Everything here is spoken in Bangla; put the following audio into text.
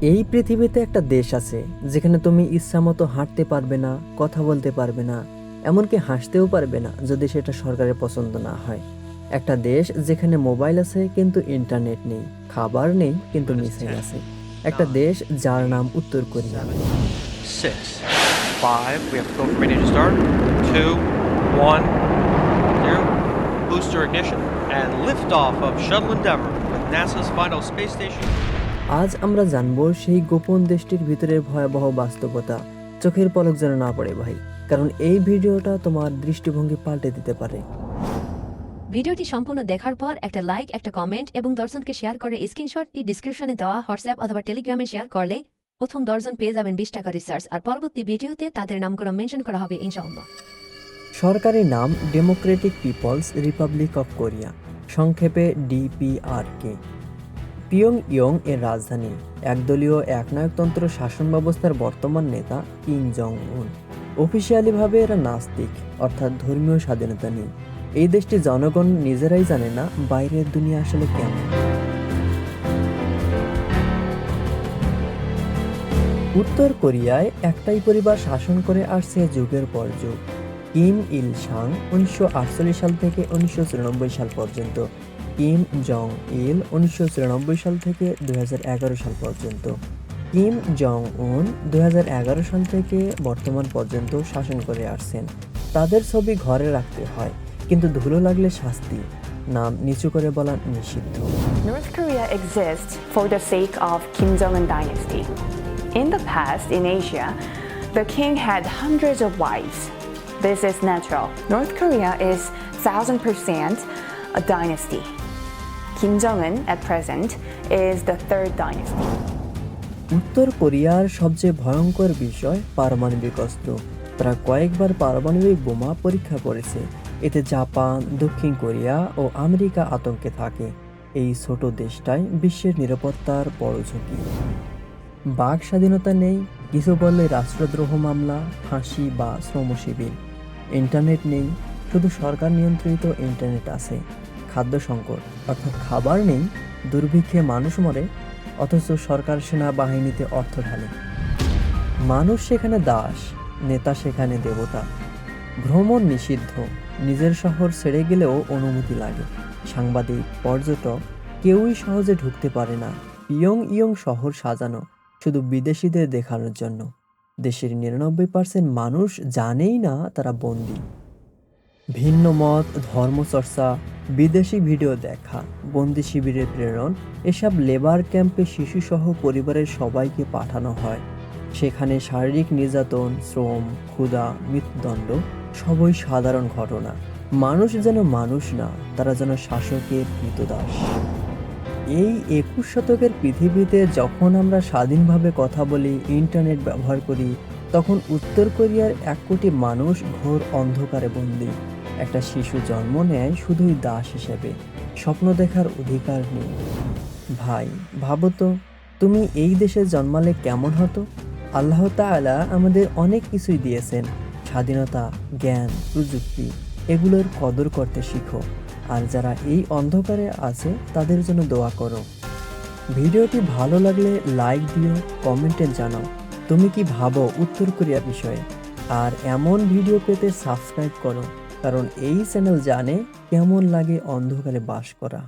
এই পৃথিবীতে একটা দেশ আছে যেখানে তুমি ইচ্ছামতো হাঁটতে পারবে না কথা বলতে পারবে না এমনকি হাসতেও পারবে না যদি সেটা সরকারের পছন্দ না হয়। একটা দেশ যেখানে মোবাইল আছে কিন্তু ইন্টারনেট নেই খাবার নেই কিন্তু মিসাইল আছে। একটা দেশ যার নাম উত্তর Korea. Booster ignition and liftoff of Shuttle Endeavour with NASA's final space station. আজ আমরা জানব সেই গোপন দেশটির ভিতরের ভয়াবহ বাস্তবতা। চোখের পলক যেন না পড়ে ভাই কারণ এই ভিডিওটা তোমার দৃষ্টিভঙ্গি পাল্টে দিতে পারে। ভিডিওটি সম্পূর্ণ দেখার পর একটা লাইক একটা কমেন্ট এবং দর্শনকে শেয়ার করে স্ক্রিনশটটি ডিসক্রিপশনে দেওয়া হোয়াটসঅ্যাপ অথবা টেলিগ্রামে শেয়ার করলে প্রথম দর্জন পেয়ে যাবেন বিশ টাকা রিসার্চ আর পরবর্তী ভিডিওতে তাদের নামকরণ মেনশন করা হবে ইনশাআল্লাহ। সরকারি নাম Democratic People's Republic of Korea সংক্ষেপে ডিপিআরকে পিয়ং ইয়ং এর রাজধানী। একদলীয় একনায়কতন্ত্র শাসন ব্যবস্থার বর্তমান নেতা কিম জং উন অফিসিয়ালিভাবে এরা নাস্তিক, অর্থাৎ ধর্মীয় স্বাধীনতা নেই এই দেশটি জনগণ নিজেরাই জানে না বাইরের দুনিয়া আসলে কেমন। উত্তর কোরিয়ায় একটাই পরিবার শাসন করে আসছে যুগের পর যুগ। কিম ইল সাং উনিশশো আটচল্লিশ সাল থেকে উনিশশো চুরানব্বই সাল পর্যন্ত কিম জং ইল উনিশশো চুরানব্বই সাল থেকে দু হাজার এগারো সাল পর্যন্ত। কিম জং উন দুহাজার এগারো সাল থেকে বর্তমান পর্যন্ত শাসন করে আসছেন। তাদের ছবি ঘরে রাখতে হয়, কিন্তু ধুলো লাগলে শাস্তি, নাম নিচু করে বলা নিষিদ্ধ। North Korea exist for the sake of Kim Jong Un dynasty in the first in Asia the king had hundred of wife this is natural North Korea is thousand percent A dynasty. Kim Jong-un at present is the third dynasty. উত্তর কোরিয়ার সবচেয়ে ভয়ঙ্কর বিষয় পারমাণবিক অস্ত্র। তারা কয়েকবার পারমাণবিক বোমা পরীক্ষা করেছে। এতে জাপান, দক্ষিণ কোরিয়া ও আমেরিকা আতঙ্কে থাকে। এই ছোট দেশটাই বিশ্বের নিরাপত্তার বড় ঝুঁকি। বাক স্বাধীনতা নেই, কিছু বললে রাষ্ট্রদ্রোহ মামলা, ফাঁসি বা শ্রম ইন্টারনেট নেই, শুধু সরকার নিয়ন্ত্রিত ইন্টারনেট আছে। খাদ্য সংকট, অর্থাৎ খাবার নেই, দুর্ভিক্ষে মানুষ মরে, অথচ সরকার সেনাবাহিনীতে অর্থ ঢালে। মানুষ সেখানে দাস, নেতা সেখানে দেবতা। ভ্রমণ নিষিদ্ধ, নিজের শহর ছেড়ে গেলেও অনুমতি লাগে। সাংবাদিক, পর্যটক, কেউই সহজে ঢুকতে পারে না। ইয়ং ইয়ং শহর সাজানো, শুধু বিদেশিদের দেখানোর জন্য। দেশের নিরানব্বই পার্সেন্ট মানুষ জানেই না তারা বন্দী। ভিন্ন মত ধর্মচর্চা বিদেশি ভিডিও দেখা, বন্দি শিবিরের প্রেরণ, এসব লেবার ক্যাম্পে শিশুসহ পরিবারের সবাইকে পাঠানো হয়। সেখানে শারীরিক নির্যাতন, শ্রম, ক্ষুধা, মৃত্যুদণ্ড সবই সাধারণ ঘটনা। মানুষ যেন মানুষ না, তারা যেন শাসকের কৃতদাস। এই একুশ শতকের পৃথিবীতে যখন আমরা স্বাধীনভাবে কথা বলি, ইন্টারনেট ব্যবহার করি তখন উত্তর কোরিয়ার এক কোটি মানুষ ঘোর অন্ধকারে বন্দী। একটা শিশু জন্ম নেয় শুধুই দাস হিসেবে। স্বপ্ন দেখার অধিকার নেই। ভাই, ভাবো তো, তুমি এই দেশে জন্মালে কেমন হতো? আল্লাহ তাআলা আমাদের অনেক কিছুই দিয়েছেন। স্বাধীনতা, জ্ঞান, প্রযুক্তি, এগুলোর কদর করতে শিখো। আর যারা এই অন্ধকারে আছে, তাদের জন্য দোয়া করো। ভিডিওটি ভালো লাগলে লাইক দিও, কমেন্টে জানাও। তুমি কি ভাবো উত্তর কোরিয়া বিষয়ে? আর এমন ভিডিও পেতে সাবস্ক্রাইব করো, কারণ এই চ্যানেল জানে কেমন লাগে অন্ধকারে বাস করা।